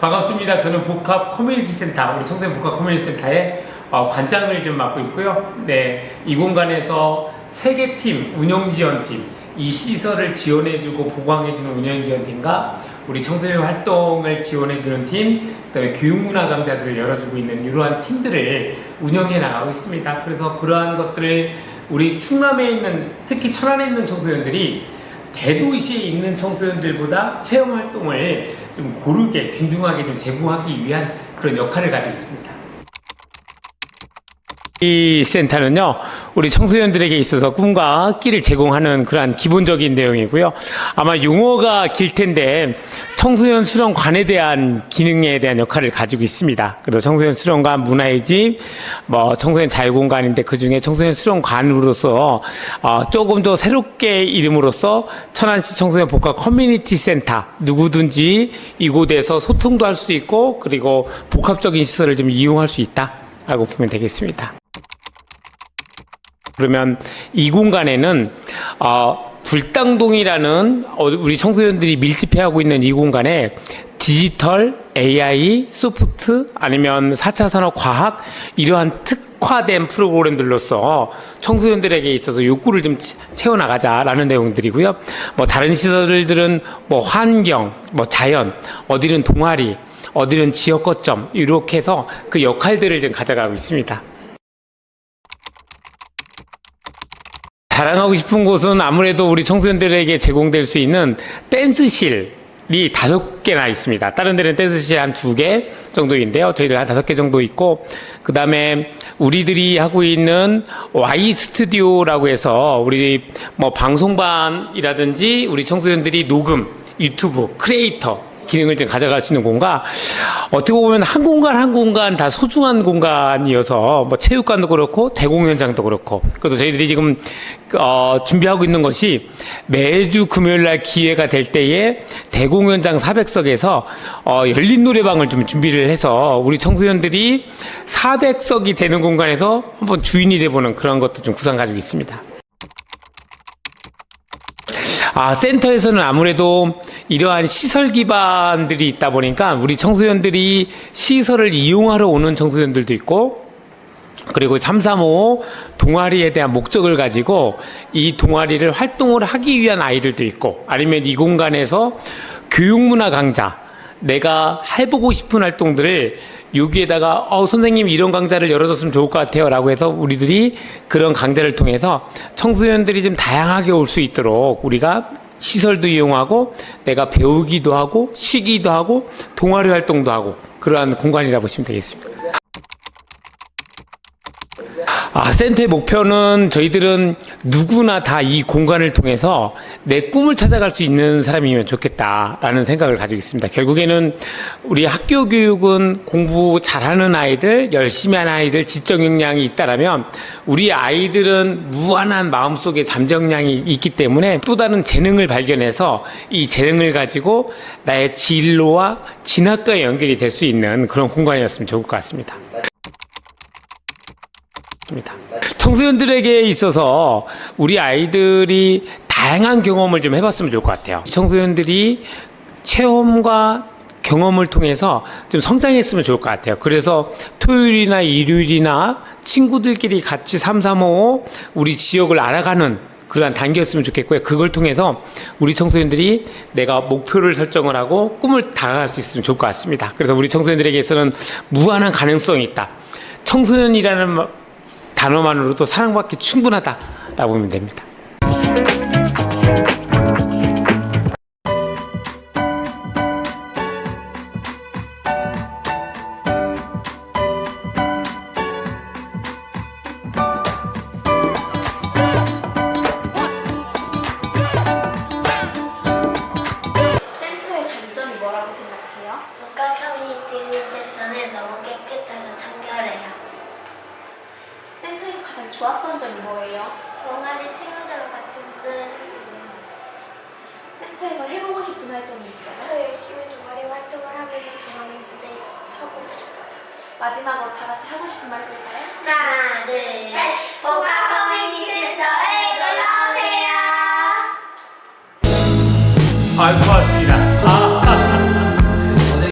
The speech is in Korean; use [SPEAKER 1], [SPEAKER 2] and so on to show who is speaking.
[SPEAKER 1] 반갑습니다. 저는 복합 커뮤니티 센터, 우리 청소년 복합 커뮤니티 센터의 어, 관장을 좀 맡고 있고요. 네, 이 공간에서 세 개 팀, 운영 지원팀, 이 시설을 지원해주고 보강해주는 운영 지원팀과 우리 청소년 활동을 지원해주는 팀, 그다음에 교육문화 강좌들을 열어주고 있는 이러한 팀들을 운영해 나가고 있습니다. 그래서 그러한 것들을 우리 충남에 있는 특히 천안에 있는 청소년들이 대도시에 있는 청소년들보다 체험 활동을 좀 고르게 균등하게 좀 제공하기 위한 그런 역할을 가지고 있습니다. 이 센터는요, 우리 청소년들에게 있어서 꿈과 끼를 제공하는 그러한 기본적인 내용이고요. 아마 용어가 길 텐데, 청소년 수련관에 대한 기능에 대한 역할을 가지고 있습니다. 그래서 청소년 수련관 문화의 집, 뭐, 청소년 자유공간인데 그 중에 청소년 수련관으로서, 어, 조금 더 새롭게 이름으로써 천안시 청소년 복합 커뮤니티 센터, 누구든지 이곳에서 소통도 할 수 있고, 그리고 복합적인 시설을 좀 이용할 수 있다. 라고 보면 되겠습니다. 그러면 이 공간에는 어, 불당동이라는 어, 우리 청소년들이 밀집해하고 있는 이 공간에 디지털, AI, 소프트 아니면 4차 산업 과학 이러한 특화된 프로그램들로서 청소년들에게 있어서 욕구를 좀 채- 채워나가자라는 내용들이고요. 뭐 다른 시설들은 뭐 환경, 뭐 자연, 어디는 동아리, 어디는 지역 거점 이렇게 해서 그 역할들을 좀 가져가고 있습니다. 자랑하고 싶은 곳은 아무래도 우리 청소년들에게 제공될 수 있는 댄스실 이 다섯 개나 있습니다. 다른 데는 댄스실 한 두 개 정도인데요. 저희들 한 다섯 개 정도 있고, 그 다음에 우리들이 하고 있는 Y 스튜디오라고 해서 우리 뭐 방송반이라든지 우리 청소년들이 녹음, 유튜브, 크리에이터, 기능을 좀 가져갈 수 있는 공간 어떻게 보면 한 공간 한 공간 다 소중한 공간이어서 뭐 체육관도 그렇고 대공연장도 그렇고 그래서 저희들이 지금 어, 준비하고 있는 것이 매주 금요일 날 기회가 될 때에 대공연장 400석에서 어, 열린 노래방을 좀 준비를 해서 우리 청소년들이 400석이 되는 공간에서 한번 주인이 돼보는 그런 것도 좀 구상 가지고 있습니다. 아, 센터에서는 아무래도 이러한 시설 기반들이 있다 보니까 우리 청소년들이 시설을 이용하러 오는 청소년들도 있고 그리고 335 동아리에 대한 목적을 가지고 이 동아리를 활동을 하기 위한 아이들도 있고 아니면 이 공간에서 교육문화 강좌 내가 해보고 싶은 활동들을 여기에다가 어 선생님 이런 강좌를 열어줬으면 좋을 것 같아요라고 해서 우리들이 그런 강좌를 통해서 청소년들이 좀 다양하게 올 수 있도록 우리가 시설도 이용하고 내가 배우기도 하고 쉬기도 하고 동아리 활동도 하고 그러한 공간이라 고 보시면 되겠습니다. 아, 센터의 목표는 저희들은 누구나 다 이 공간을 통해서 내 꿈을 찾아갈 수 있는 사람이면 좋겠다라는 생각을 가지고 있습니다. 결국에는 우리 학교 교육은 공부 잘하는 아이들, 열심히 하는 아이들, 지적 역량이 있다라면 우리 아이들은 무한한 마음속에 잠정량이 있기 때문에 또 다른 재능을 발견해서 이 재능을 가지고 나의 진로와 진학과의 연결이 될 수 있는 그런 공간이었으면 좋을 것 같습니다. 있습니다. 청소년들에게 있어서 우리 아이들이 다양한 경험을 좀 해봤으면 좋을 것 같아요. 청소년들이 체험과 경험을 통해서 좀 성장했으면 좋을 것 같아요. 그래서 토요일이나 일요일이나 친구들끼리 같이 335 우리 지역을 알아가는 그러한 단계였으면 좋겠고요. 그걸 통해서 우리 청소년들이 내가 목표를 설정을 하고 꿈을 다가갈 수 있으면 좋을 것 같습니다. 그래서 우리 청소년들에게서는 무한한 가능성이 있다. 청소년이라는 마- 단어만으로도 사랑받기 충분하다라고 보면 됩니다.
[SPEAKER 2] 좋았던 점이 뭐예요?
[SPEAKER 3] 동아리 친구들과 같이 무대를 할 수 있는 것.
[SPEAKER 2] 센터에서 해보고 싶은 활동이 있어요?
[SPEAKER 3] 더 열심히 동아리 활동을 하면서 동아리 무대에 서보고 싶어요.
[SPEAKER 2] 마지막으로 다 같이 하고 싶은 말 볼까요?
[SPEAKER 3] 하나, 둘, 셋. 복합 커뮤니티 센터에 놀러오세요.
[SPEAKER 1] 아, 고맙습니다.